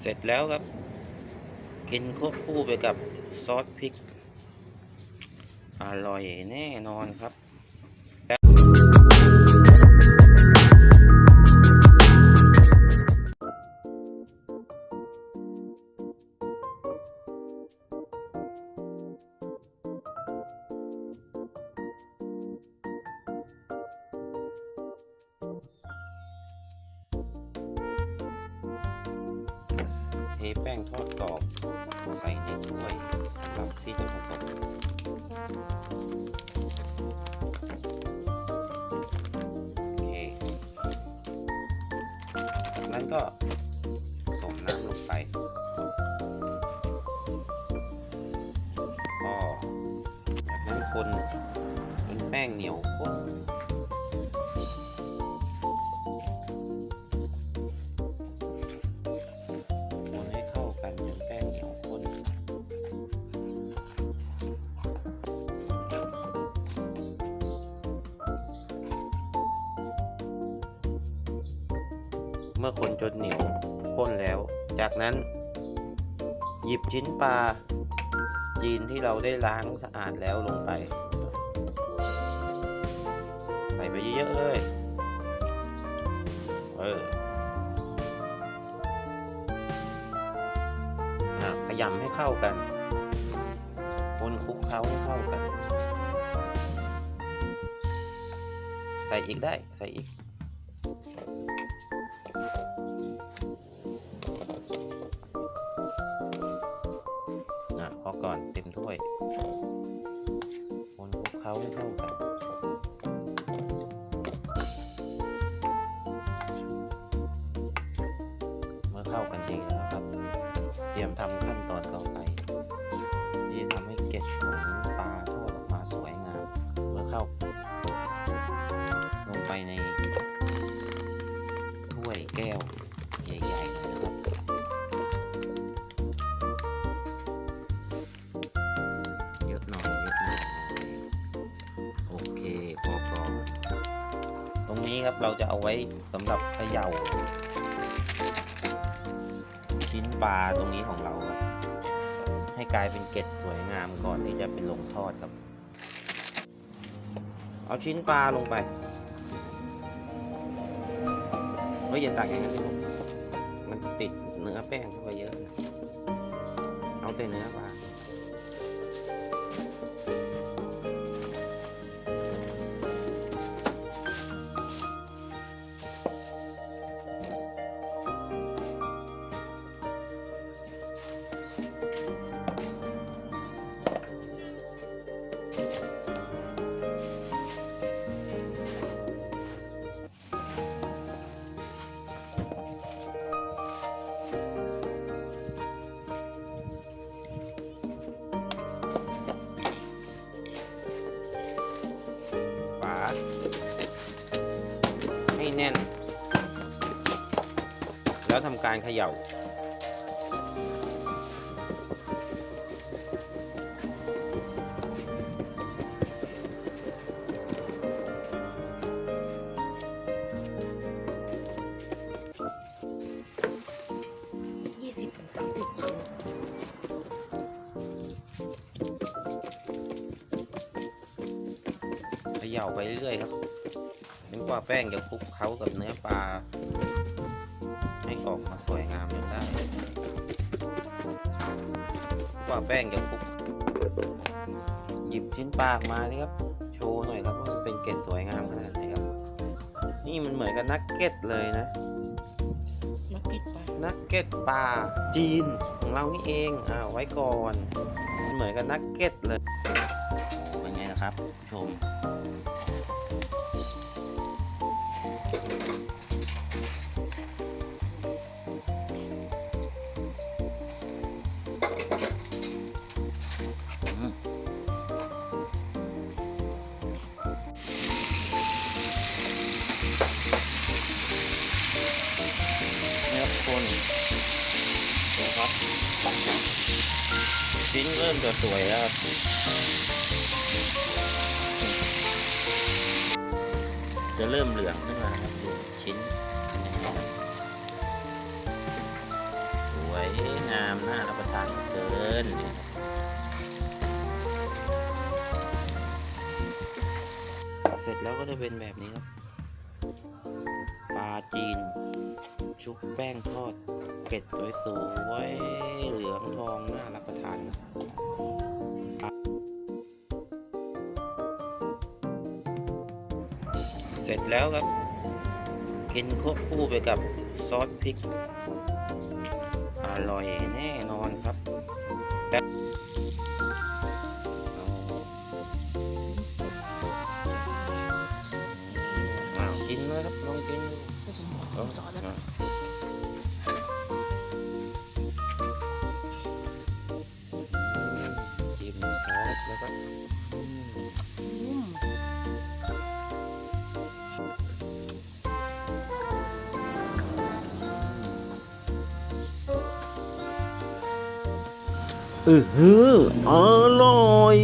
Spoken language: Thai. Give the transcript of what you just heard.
เสร็จแล้วครับ กินควบคู่ไปกับซอสพริก อร่อยแน่นอนครับ เทแป้งทอดกรอบใส่ในถ้วยสำหรับที่จะผสมโอเคจากนั้นก็ผสมน้ำลงไป ก็จากนั้นคนจนแป้งเหนียวข้น เมื่อคนจนเหนียวข้นแล้ว จากนั้น หยิบชิ้นปลาจีนที่เราได้ล้างสะอาดแล้วลงไป ใส่ไปเยอะๆเลย เออขยำให้เข้ากัน คนคลุกเคล้าให้เข้ากัน ใส่อีกได้ ใส่อีก ก่อนเต็มถ้วยคนคลุกเคล้าให้เข้ากันเมื่อเข้ากันดีแล้วครับ เตรียมทำขั้นตอนต่อไปที่ทำให้เกล็ดของปลาทอดออกมาสวยงาม เมื่อเข้า ลงไปในถ้วยแก้ว ครับ เราจะเอาไว้สำหรับเขย่าชิ้นปลาตรงนี้ของเราครับให้กลายเป็นเกล็ดสวยงามก่อนที่จะเป็นลงทอดครับ เอาชิ้นปลาลงไปเฮ้ยอย่าตักอย่างนั้นดิลูกมันติดเนื้อแป้งเข้าไปเยอะนะเอาแต่เนื้อปลา แล้วทำการเขย่า ยี่สิบถึงสามสิบครั้งเขย่าไปเรื่อยๆครับจนกว่าแป้งจะคลุกเคล้ากับเนื้อปลาให้ ออกมาสวยงามจนได้กว่าแป้งจะคลุกหยิบชิ้นปลาออกมาเลยครับ โชว์หน่อยครับว่ามันเป็นเกล็ดสวยงามขนาดไหนครับ นี่มันเหมือนกับนักเก็ตเลยนะ นักกิจไปนักเก็ตปลาจีนของเรานี่เองอ่าไว้ก่อนมันเหมือนกับนักเก็ตเลยโอ้เป็นไงนะครับผู้ชม ชิ้นเริ่มจะสวยแล้วครับจะเริ่มเหลืองขึ้นมาครับดูชิ้นสวยงามน่ารับประทานเกินเสร็จแล้วก็จะเป็นแบบนี้ครับปลาจีน ชุบแป้งทอดเกล็ดสวยๆเหลือง สร็จแล้วครับ กินควบคู่ไปกับซอสพริก อร่อยแน่นอนครับละเอาอ้าวกินเลยครับลองกินดูผมสอนนะ อือฮืออร่อย